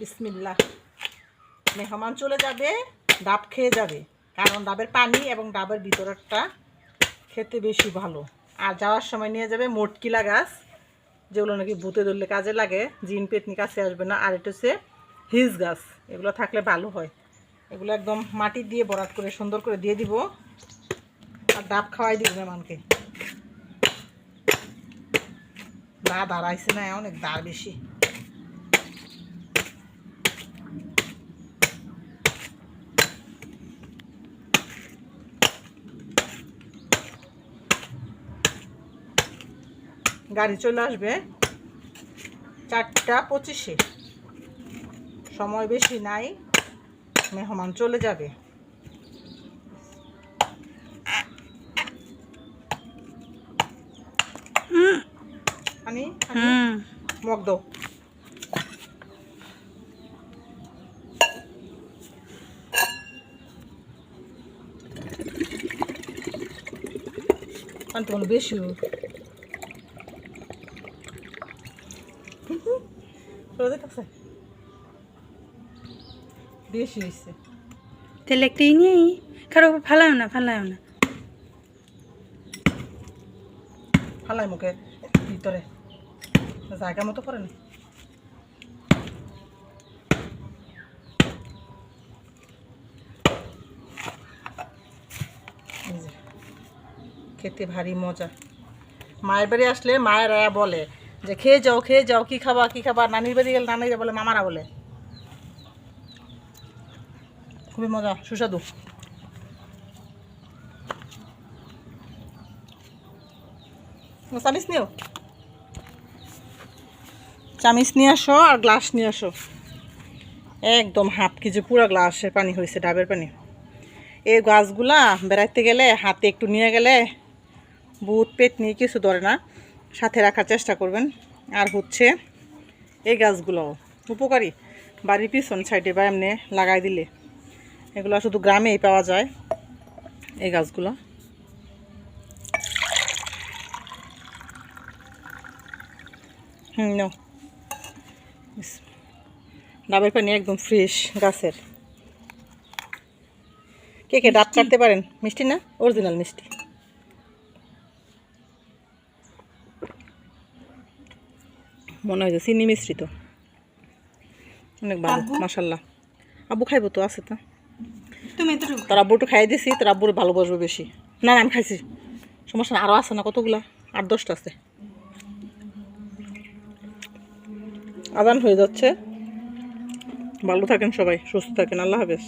বিসমিল্লাহ। মেহমান চলে যাবে, ডাব খেয়ে যাবে। কারণ ডাবের পানি এবং ডাবের ভিতরটা খেতে বেশি ভালো। আর যাওয়ার সময় নিয়ে যাবে মোটকিলা গাছ, যেগুলো নাকি ভূতে ধরলে কাজে লাগে, জিন পেতনি কাছে আসবে না। আর এটা হচ্ছে হিজ গাছ, এগুলো থাকলে ভালো হয়। এগুলো একদম মাটি দিয়ে বরাত করে সুন্দর করে দিয়ে দিব। আর ডাব খাওয়াই দিব মেহমানকে। দা দাঁড়াইছে না, অনেক দাঁড় বেশি। গাড়ি চলে আসবে চারটা পঁচিশে। সময় বেশি নাই মেহমান চলে যাবে। মগ দাও। তো বেশি বেশি হয়েছে। তাহলে একটা ই নেই কারও ফালাও না ফালাও না। ফালাই মুখে ভিতরে। জায়গা মতো করে না। খেতে ভারী মজা। মায়ের বাড়ি আসলে মায়েরা বলে যে খেয়ে যাও খেয়ে যাও, কি খাবা কি খাবা? নানির বাড়ি গেলে নানিরা বলে, মামারা বলে। খুবই মজা, সুস্বাদু। চামিচ নিও। চামিচ নিয়ে আসো আর গ্লাস নিয়ে আসো। একদম হাফ কেজি পুরো গ্লাসের পানি হয়েছে, ডাবের পানি। এই গাছগুলা বেড়াইতে গেলে, হাতে একটু নিয়ে গেলে বুট পেট নিয়ে কিছু ধরে না। সাথে রাখার চেষ্টা করবেন। আর হচ্ছে এই গাছগুলো উপকারী। বাড়ির পিছন সাইডে বা এমনি লাগাই দিলে এগুলো শুধু গ্রামেই পাওয়া যায় এই গাছগুলো। হুম ডাবের পানি একদম ফ্রেশ গাছের। কে কে ডাব কাটতে পারেন? মিষ্টি না? অরিজিনাল মিষ্টি। মনে হয় যে চিনি মিশ্রিত। অনেক ভালো আব্বু? মাসাল্লাহ আব্বু খাইবো তো আছে তো। তোর আব্বুটা খাই দিছি তোর আব্বুর ভালোবাসবে বেশি। না না আমি খাইছি। সমস্যা না আরও আছে না কতগুলা? আট দশটা আছে। আদান হয়ে যাচ্ছে। ভালো থাকেন সবাই সুস্থ থাকেন আল্লাহ হাফেজ।